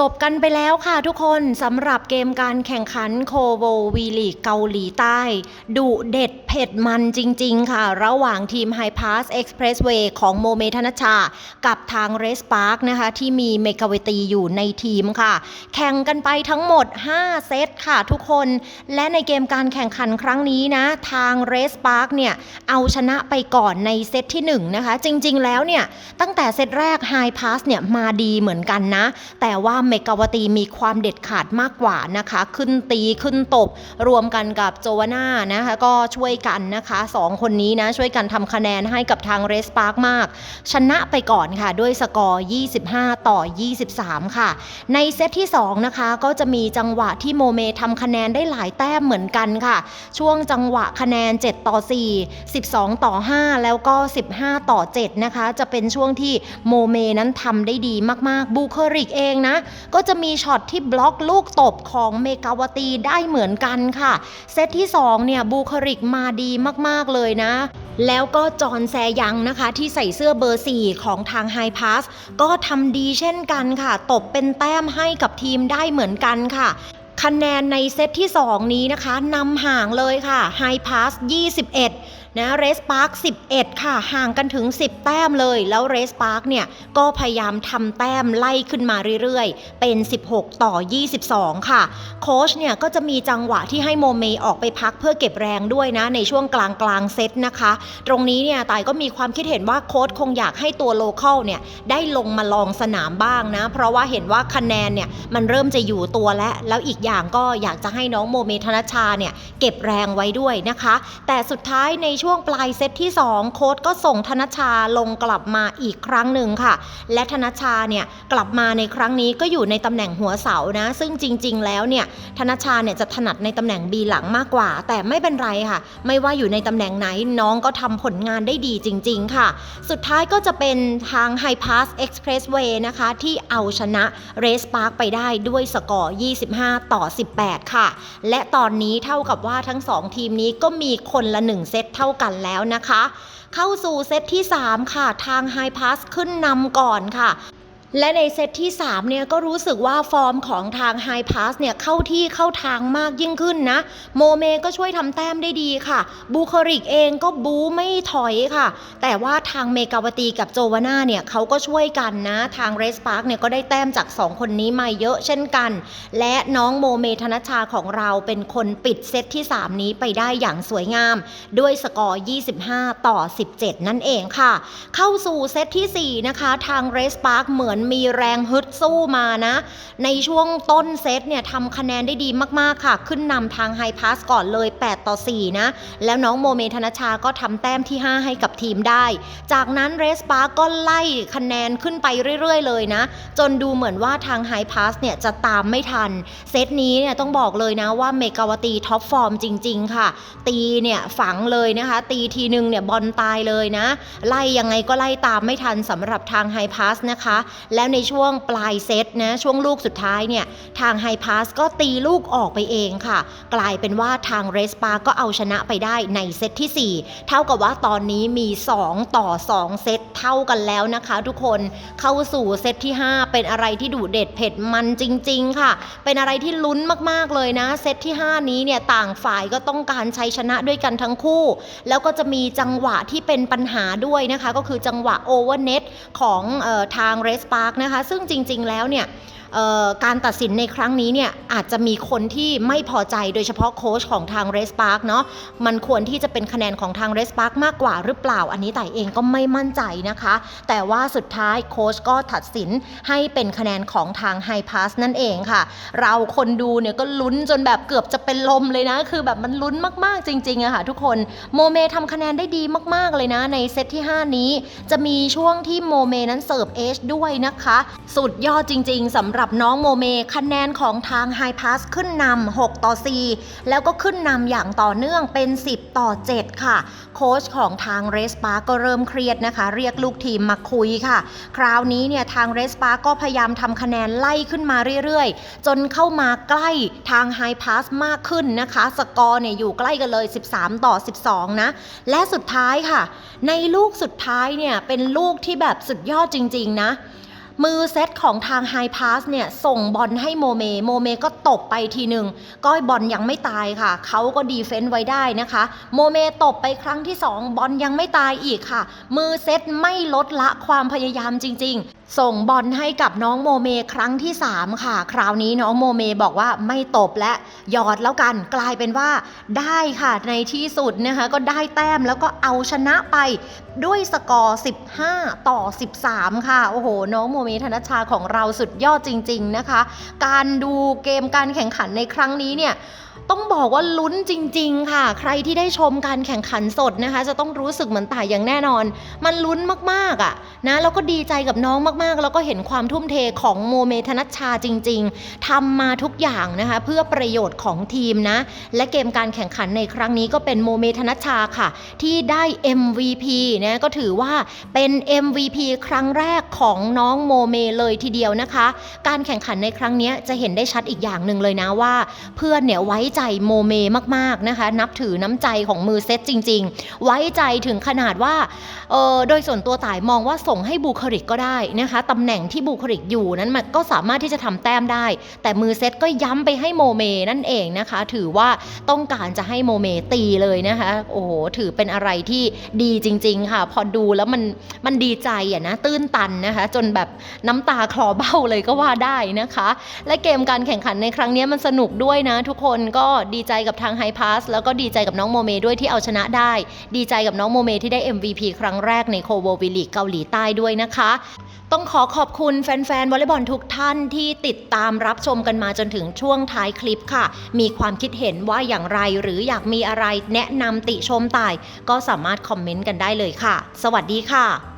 จบกันไปแล้วค่ะทุกคนสำหรับเกมการแข่งขันโคโววีลีกเกาหลีใต้ ดุเด็ดเผ็ดมันจริง ๆ ค่ะ ระหว่างทีม High Pass Expressway ของโมเมธนชา กับทาง r a c e Park นะคะ ที่มีเมกาเวตีอยู่ในทีมค่ะ แข่งกันไปทั้งหมด 5 เซตค่ะทุกคน และในเกมการแข่งขันครั้งนี้นะ ทาง r a c e Park เนี่ย เอาชนะไปก่อนในเซตที่1นะคะจริงๆแล้วเนี่ยตั้งแต่เซตแรก High Pass เนี่ยมาดีเหมือนกันนะ แต่ว่าเมกาวตีมีความเด็ดขาดมากกว่านะคะ ขึ้นตีขึ้นตบ รวมกันกับโจวาน่านะคะก็ช่วยกันนะคะสองคนนี้นะช่วยกันทำคะแนนให้กับทางเรสปาร์กมาก ชนะไปก่อนค่ะ ด้วยสกอร์ 25 ต่อ 23 ค่ะ ในเซตที่ 2 นะคะ ก็จะมีจังหวะที่โมเมทำคะแนนได้หลายแต้มเหมือนกันค่ะ ช่วงจังหวะคะแนน 7 ต่อ 4 12 ต่อ 5 แล้วก็ 15 ต่อ 7 นะคะ จะเป็นช่วงที่โมเมนั้นทำได้ดีมากๆ บูเคอริกเองนะก็จะมีช็อตที่บล็อกลูกตบของเมกาวตีได้เหมือนกันค่ะ เซตที่ 2 เนี่ยบูคริกมาดีมากๆเลยนะแล้วก็จอห์นแซยังนะคะ ที่ใส่เสื้อเบอร์ 4 ของทางไฮพาสก็ทำดีเช่นกันค่ะ ตบเป็นแต้มให้กับทีมได้เหมือนกันค่ะ คะแนนในเซตที่ 2 นี้นะคะนำห่างเลยค่ะไฮพาส21 นะเรสปาร์ค11 ค่ะ ห่างกันถึง 10 แต้มเลย แล้วเรสปาร์คเนี่ย ก็พยายามทำแต้มไล่ขึ้นมาเรื่อยๆ เป็น 16 ต่อ 22 ค่ะ โค้ชเนี่ย ก็จะมีจังหวะที่ให้โมเมออกไปพักเพื่อเก็บแรงด้วยนะ ในช่วงกลางกลางเซตนะคะ ตรงนี้เนี่ยตายก็มีความคิดเห็นว่าโค้ชคงอยากให้ตัวโลเคอลเนี่ยได้ลงมาลองสนามบ้างนะเพราะว่าเห็นว่าคะแนนเนี่ยมันเริ่มจะอยู่ตัวแล้วแล้วอีกอย่างก็อยากจะให้น้องโมเมธนชชาเนี่ยเก็บแรงไว้ด้วยนะคะ แต่สุดท้ายในช่วงปลายเซตที่ 2 โค้ชก็ส่งธนชาลงกลับมาอีกครั้งหนึ่งค่ะ และธนชาเนี่ยกลับมาในครั้งนี้ก็อยู่ในตำแหน่งหัวเสานะ ซึ่งจริง ๆ แล้วเนี่ยธนชชาเนี่ยจะถนัดในตำแหน่งบีหลังมากกว่า แต่ไม่เป็นไรค่ะ ไม่ว่าอยู่ในตำแหน่งไหนน้องก็ทำผลงานได้ดีจริง ๆ ค่ะ สุดท้ายก็จะเป็นทาง High Pass Expressway นะคะที่เอาชนะ Race Park ไปได้ด้วยสกอร์ 25 ต่อ่อ 18 ค่ะ และตอนนี้เท่ากับว่าทั้ง 2 ทีมนี้ก็มีคนละ 1 เซตเท่ากันแล้วนะคะ เข้าสู่เซตที่ 3 ค่ะ ทางไฮพาสขึ้นนำก่อนค่ะ และในเซตที่3เนี่ยก็รู้สึกว่าฟอร์มของทาง High Pass เนี่ยเข้าที่เข้าทางมากยิ่งขึ้นนะ โมเมก็ช่วยทำแต้มได้ดีค่ะ บูคอริกเองก็บูไม่ถอยค่ะ แต่ว่าทางเมกาวตีกับโจวาน่าเนี่ยเขาก็ช่วยกันนะ ทางเรสปาร์กเนี่ยก็ได้แต้มจาก 2 คนนี้มาเยอะเช่นกัน และน้องโมเมธนชาของเราเป็นคนปิดเซตที่ 3 นี้ไปได้อย่างสวยงาม ด้วยสกอร์ 25 ต่อ 17 นั่นเองค่ะ เข้าสู่เซตที่4นะคะทางเรสปาร์กเหมือนมีแรงฮึดสู้มานะ ในช่วงต้นเซตเนี่ยทำคะแนนได้ดีมากๆค่ะ ขึ้นนำทางไฮพาสก่อนเลย 8 ต่อ 4 นะ แล้วน้องโมเมธนชาก็ทำแต้มที่ 5 ให้กับทีมได้ จากนั้นเรสปาร์กก็ไล่คะแนนขึ้นไปเรื่อยๆ เลยนะ จนดูเหมือนว่าทางไฮพาสเนี่ยจะตามไม่ทัน เซตนี้เนี่ยต้องบอกเลยนะว่าเมกาวตีท็อปฟอร์มจริง ๆ ค่ะ ตีเนี่ยฝังเลยนะคะ ตีทีนึงเนี่ยบอลตายเลยนะ ไล่ยังไงก็ไล่ตามไม่ทันสำหรับทางไฮพาสนะคะแล้วในช่วงปลายเซตนะช่วงลูกสุดท้ายเนี่ยทางไฮพาสก็ตีลูกออกไปเองค่ะ กลายเป็นว่าทางเรสปาก็เอาชนะไปได้ในเซตที่ 4 เท่ากับว่าตอนนี้มี 2 ต่อ 2 เซตเท่ากันแล้วนะคะทุกคนเข้าสู่เซตที่ 5 เป็นอะไรที่ดุเด็ดเผ็ดมันจริง ๆ ค่ะ เป็นอะไรที่ลุ้นมากๆเลยนะ เซตที่ 5 นี้เนี่ยต่างฝ่ายก็ต้องการใชัยชนะด้วยกันทั้งคู่ แล้วก็จะมีจังหวะที่เป็นปัญหาด้วยนะคะ ก็คือจังหวะโอเวอร์เน็ตของออทางเรสปาร์กนะคะ ซึ่งจริง ๆ แล้วเนี่ยการตัดสินในครั้งนี้เนี่ยอาจจะมีคนที่ไม่พอใจโดยเฉพาะโค้ชของทางเรสปาร์กเนาะมันควรที่จะเป็นคะแนนของทางเรสปาร์กมากกว่าหรือเปล่า อันนี้แต่เองก็ไม่มั่นใจนะคะ แต่ว่าสุดท้ายโค้ชก็ตัดสินให้เป็นคะแนนของทางไฮพาสนั่นเองค่ะ เราคนดูเนี่ยก็ลุ้นจนแบบเกือบจะเป็นลมเลยนะ คือแบบมันลุ้นมากๆจริงๆอะค่ะทุกคนโมเมทำคะแนนได้ดีมากๆเลยนะ ในเซตที่ 5 นี้ จะมีช่วงที่โมเมนั้นเสิร์ฟเอชด้วยนะคะ สุดยอดจริงๆสำหรับน้องโมเมคะแนนของทางไฮพาสขึ้นนำ6ต่อ 4 แล้วก็ขึ้นนำอย่างต่อเนื่องเป็น 10 ต่อ 7 ค่ะ โค้ชของทางเรสปาก็เริ่มเครียดนะคะ เรียกลูกทีมมาคุยค่ะ คราวนี้เนี่ยทางเรสปาก็พยายามทำคะแนนไล่ขึ้นมาเรื่อยๆ จนเข้ามาใกล้ทางไฮพาสมากขึ้นนะคะ สกอร์เนี่ยอยู่ใกล้กันเลย 13 ต่อ 12 นะ และสุดท้ายค่ะ ในลูกสุดท้ายเนี่ย เป็นลูกที่แบบสุดยอดจริง ๆ นะมือเซตของทางไฮพาสเนี่ยส่งบอลให้โมเม โมเมก็ตบไปทีหนึ่งก้อยบอลยังไม่ตายค่ะ เขาก็ดีเฟนต์ไว้ได้นะคะ โมเมตบไปครั้งที่ 2 บอลยังไม่ตายอีกค่ะ มือเซตไม่ลดละความพยายามจริง ๆส่งบอลให้กับน้องโมเมครั้งที่ 3 ค่ะ คราวนี้น้องโมเมบอกว่าไม่ตบและหยอดแล้วกันกลายเป็นว่าได้ค่ะในที่สุดนะคะก็ได้แต้มแล้วก็เอาชนะไปด้วยสกอร์ 15 ต่อ 13 ค่ะ โอ้โห น้องโมเมธนชชาของเราสุดยอดจริง ๆนะคะ การดูเกมการแข่งขันในครั้งนี้เนี่ย ต้องบอกว่าลุ้นจริง ๆ ค่ะ ใครที่ได้ชมการแข่งขันสดนะคะ จะต้องรู้สึกเหมือนต่ายอย่างแน่นอน มันลุ้นมากๆอะนะแล้วก็ดีใจกับน้องมากๆ แล้วก็เห็นความทุ่มเทของโมเมธนัชชาจริง ๆทำมาทุกอย่างนะคะ เพื่อประโยชน์ของทีมนะ และเกมการแข่งขันในครั้งนี้ก็เป็นโมเมธนัชชาค่ะ ที่ได้ MVP นะก็ถือว่าเป็น MVP ครั้งแรกของน้องโมเมเลยทีเดียวนะคะ การแข่งขันในครั้งนี้จะเห็นได้ชัดอีกอย่างหนึ่งเลยนะว่า เพื่อนเนี่ยไว้ใจโมเมมากๆนะคะ นับถือน้ำใจของมือเซตจริง ๆ ไว้ใจถึงขนาดว่าเออโดยส่วนตัวต่ายมองว่าส่งให้บูคาริกก็ได้นะคะตำแหน่งที่บูคาริกอยู่นั้นมันก็สามารถที่จะทำแต้มได้ แต่มือเซตก็ย้ำไปให้โมเมนั่นเองนะคะ ถือว่าต้องการจะให้โมเมตีเลยนะคะ โอ้โหถือเป็นอะไรที่ดีจริง ๆ ค่ะ พอดูแล้วมันมันดีใจอะนะตื้นตันนะคะ จนแบบน้ำตาคลอเบ้าเลยก็ว่าได้นะคะ และเกมการแข่งขันในครั้งนี้มันสนุกด้วยนะทุกคนก็ดีใจกับทางไฮพาสแล้วก็ดีใจกับน้องโมเมด้วยที่เอาชนะได้ ดีใจกับน้องโมเมที่ได้ MVP ครั้งแรกในโคโววิลีเกาหลีใต้ด้วยนะคะ ต้องขอขอบคุณแฟนๆวอลเลย์บอลทุกท่านที่ติดตามรับชมกันมาจนถึงช่วงท้ายคลิปค่ะ มีความคิดเห็นว่าอย่างไรหรืออยากมีอะไรแนะนำติชมต่าย ก็สามารถคอมเมนต์กันได้เลยค่ะ สวัสดีค่ะ